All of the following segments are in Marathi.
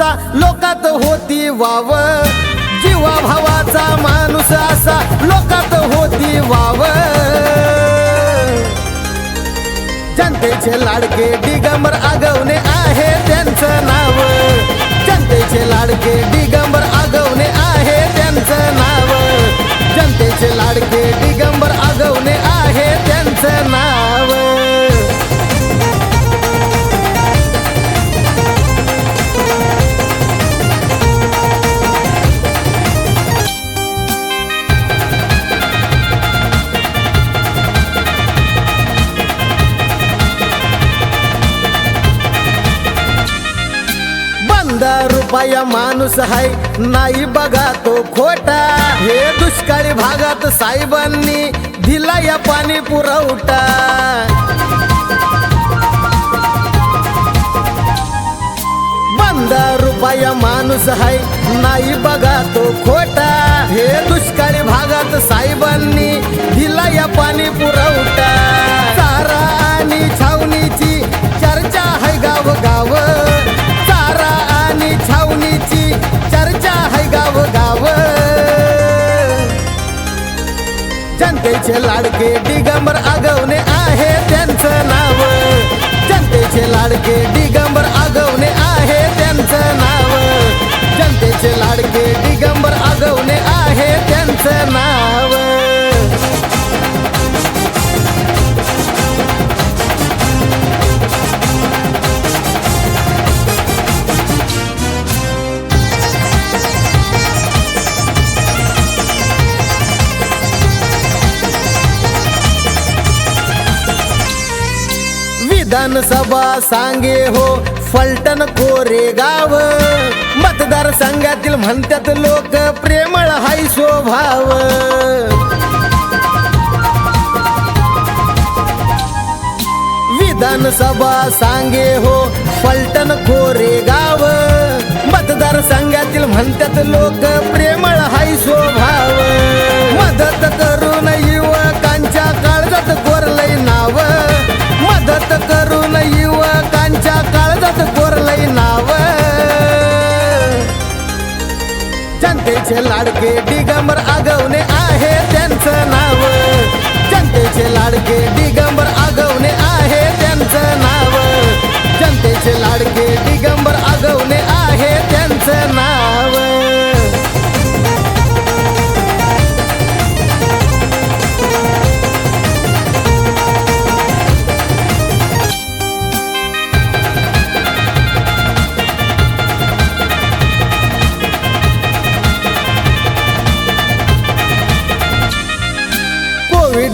असा लोकात होती वाव जीवा भावाचा माणूस असा लोकात होती वाव जनतेचे लाडके दिगंबर आगवणे आहे त्यांचं नाव. जनतेचे लाडके दिगंबर या माणूस हाय. नाही बघा तो खोटा. हे दुष्काळी भागात साहेबांनी दिला या पाणी पुरवठा. बंदा रुपया माणूस हाय. नाही बघा तो खोटा. हे दुष्काळी भागात साहेबांनी दिला या पाणी पुरवठा. चारा आणि छावणीची जनतेचे लाडके दिगंबर आगवणे आहे त्यांचं नाव. जनतेचे लाडके दिगंबर आगवणे आहे त्यांचं नाव. जनतेचे लाडके दिगंबर आगवणे आहे त्यांचं नाव. विधानसभा सांगे हो फलटण कोरेगाव मतदार संघातील म्हणतात लोक प्रेमळ हाय स्वभाव. विधानसभा सांगे हो फलटण कोरेगाव मतदार संघातील म्हणतात लोक प्रेमळ हाय स्वभाव. मदत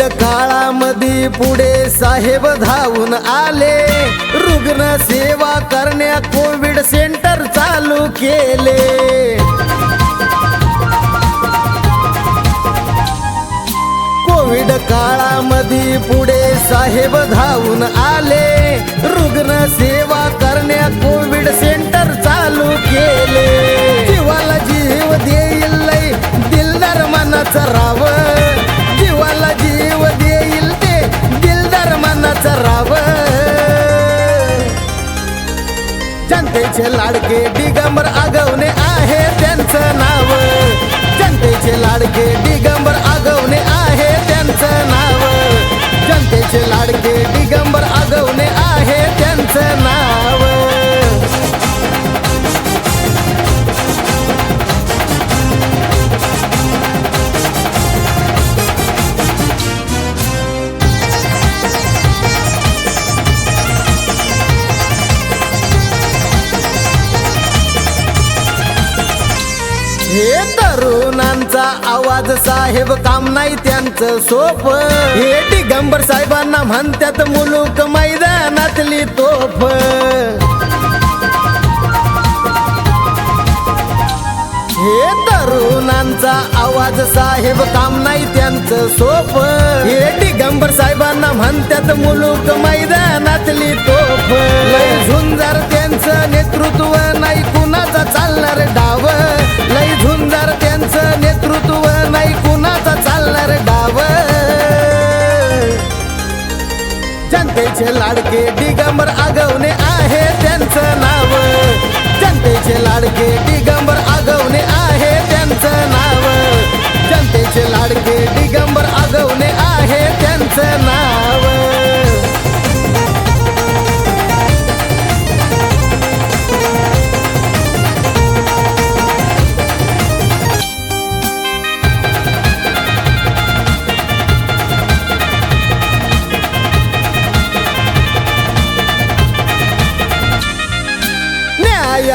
काळामध्ये पुढे साहेब धावून आले. रुग्ण सेवा करण्या कोविड सेंटर चालू केले. कोविड काळामध्ये पुढे साहेब धावून आले. रुग्ण सेवा करण्या कोविड सेंटर चालू केले. लाडके दिगंबर आगवणे आहे त्यांचं तरुणांचा आवाज साहेब काम नाही त्यांचं सोप. हे दिगंबर साहेबांना म्हणतात मुलूक मैदानातली तोफ. हे तरुणांचा आवाज साहेब काम नाही त्यांचं सोप. हे दिगंबर साहेबांना म्हणतात मुलूक मैदान जनतेचे लाडके दिगंबर आगवणे आहे त्यांचं नाव. जनतेचे लाडके दिगंबर आगवणे आहे त्यांचं नाव. जनतेचे लाडके दिगंबर आगवणे आहे त्यांचं नाव.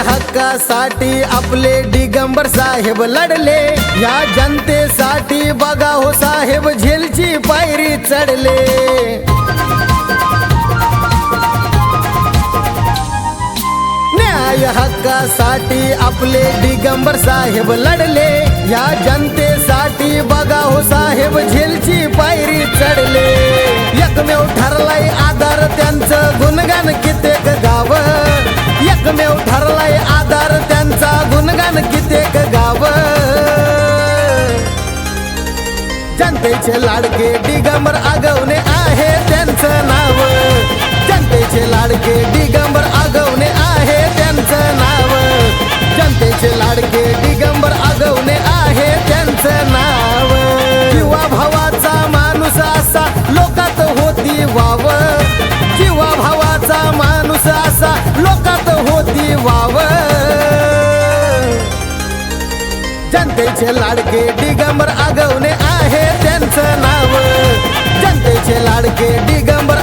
हक्कासाठी आपले दिगंबर साहेब लढले. या जनतेसाठी बघा हो साहेब झेलची पायरी चढले. न्याय हक्कासाठी आपले दिगंबर साहेब लढले. या जनतेसाठी बघा हो साहेब झेलची पायरी चढले. एकमेव ठरलाय आधार त्यांचं गुणगान कित्येक एकमेव ठरलाय आधार त्यांचा गुणगान कित्येक गाव. जनतेचे लाडके दिगंबर आगवणे आहे त्यांचं नाव. जनतेचे लाडके दिगंबर आगवणे आहे त्यांचं नाव. जनतेचे लाडके जनतेचे लाडके डिगंबर आगवणे आहे त्यांचं नाव. जनतेचे लाडके डिगंबर